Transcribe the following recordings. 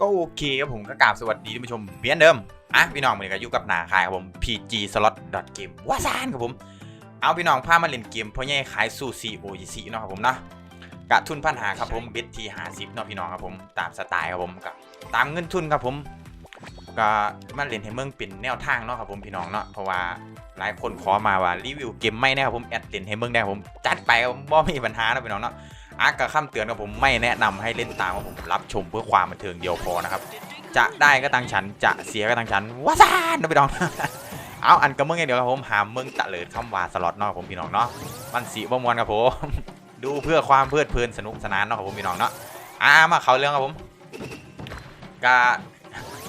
ก็โอเคครับผมก็กราบสวัสดีท่านผู้ชมเพียนเดิมอะพี่น้องวันนี้ก็อยู่กับหนาขายครับผม PG Slot Game ว่าซานครับผม เอาพี่น้องพามาเล่นเกมพ่อใหญ่ขายสู้ COEC เนาะครับผมเนาะกะทุนพันหาครับผมเบสทีหาสิบเนาะพี่น้องครับผมตามสไตล์ครับผมกับตามเงินทุนครับผมก็มาเล่นให้เมืองเป็นแนวทางเนาะครับผมพี่น้องเนาะเพราะว่าหลายคนขอมาว่ารีวิวเกมไม่แน่ครับผมแอดเล่นให้เมืองได้ครับผมจัดไปครับผมบ่มีปัญหาเนาะพี่น้องเนาะ อากับคำเตือนครับผมไม่แนะนำให้เล่นตามครับผมรับชมเพื่อความบันเทิงเดียวพอนะครับ จะได้ก็ตังฉันจะเสียก็ตังฉันว้าซ่านนะพี่น้องเอาอันกับเมืองอย่างเดียวครับผมหามเมืองตะเลิดคำว่าสล็อตนาะครับผมพี่น้องเนาะมันสีบ่มวนครับผม ดูเพื่อความเพลิดเพลินสนุกสนานเนาะครับผมพี่น้องเนาะอ่ามาเขาเรื่องครับผมกา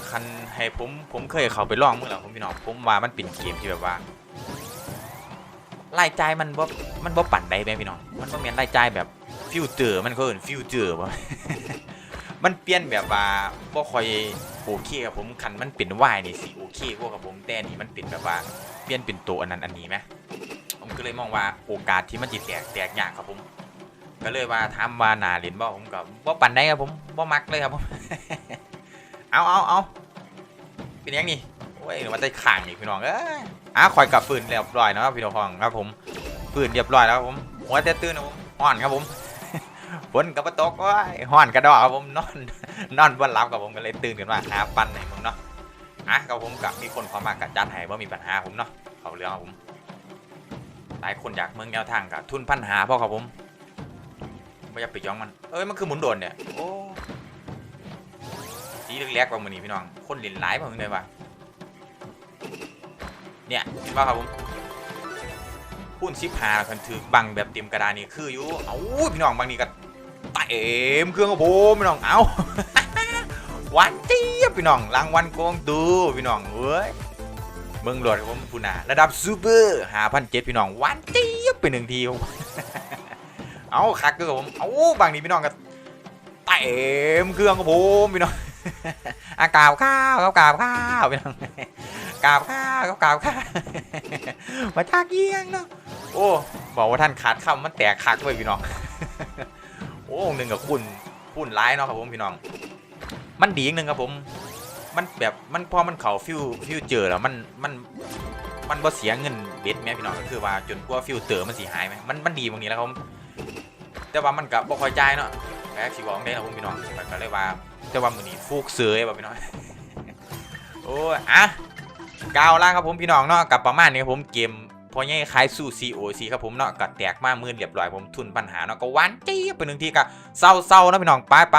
คันให้ผมผมเคยเข้าไปลองเมื่อแล้วผมพี่น้องผมว่ามันเป็นเกมที่แบบว่ารายจ่ายมันบ่มันบ่ปั่นได้แม่พี่น้อง มันบ่แม่นรายจ่ายแบบ ฟิวเจอร์มันเขาเอินฟิวเจอร์บ่มันเปลี่ยนแบบว่าบ่ค่อยโอเคกับผมคันมันเป็นวายนี่สิโอเคกว่ากับผมแต่นี่มันเป็นแบบว่าเปลี่ยนเป็นตัวอันนั้นอันนี้ไหมผมก็เลยมองว่าโอกาสที่มันสิแตกแตกยากครับผม ก็เลยว่าถามว่านาเล่นบ่ผมก็บ่ปั่นได้ครับผมบ่มักเลยครับผมเอาเอาเอาเป็นยังนี่โอ้ยมันจะข้างอีกพี่น้องเอ้ยอะคอยกับฟืนเรียบร้อยนะครับพี่น้องครับผมฟืนเรียบร้อยแล้วครับผมหัวแต่ตื่นนะผมห่อนครับผม ฝนกับปตกว้ายห่อนกระดอกครับผมนอนนอนบนหลับกับผมก็เลยตื่นขึ้นมาหาปั้นในมึงเนาะอะกับผมกับมีคนขอมากัดจัดให้ว่ามีปัญหาผมเนาะเขาเรื่องครับผม หลายคนอยากเมืองแนวทางกับทุนพันหาพ่อครับผมไม่อยากไปย้องมัน เอ้ยมันคือหมุนโดนเนี่ยโอ้สีเล็กๆกว่ามือนี้พี่น้อง คนเล่นหลายผมเลยว่ะเนี่ยเห็นป่ะครับผมพุ่นซิปหาคันถือบังแบบเต็มกระดานนี่คืออยู่เอ้าพี่น้องบางนี่ก็ เต็มเครื่องกับผมพี่น้อง เอาวานเจี๊ยบพี่น้อง รางวัลโกงดูพี่น้องเว้ยเมืองหลวดผมพูนาระดับซูเปอร์หาพันเจ็ดพี่น้องวานเจี๊ยบไปหนึ่งทีครับเอาคักเกอร์ครับผม เอ้าบางนี่พี่น้องก็เต็มเครื่องกับผมพี่น้องอากาศข้าวกาบข้าวพี่น้องกาบข้าวกาบข้าวมาทากเยี่ยงเนาะโอ้บอกว่าท่านขาดคำมันแตกคักเลยพี่น้อง โอ้หนึ่งกับคุณคุณร้ายเนาะครับผมพี่น้อง มันดีอย่างหนึ่งครับผม มันแบบมันพอมันเข่าฟิวฟิวเจอแล้วมันมันมันบ่เสียเงินเบ็ดแม่พี่น้องก็คือว่าจนกว่าฟิวเตอร์มันสีหายไหมมันมันดีตรงนี้แล้วครับผมแต่ว่ามันกับบ่คอยใจเนาะแล้สิบอกได้นะผมพี่น้องก็เลยว่า แต่ว่ามือนี้ฟูกเสือว่ะพี่น้องโอ้ยอะกาวล่างครับผมพี่น้องเนาะกับประมาณนี้ครับผมเกม พอใหญ่ขายสู้ COC ครับผมเนาะกัดแตกมากมื่นเรียบร้อยผมทุนปัญหาเนาะก็หวานเจี๊ยบไปหนึ่งทีก็เศร้าๆนะพี่น้องไปไป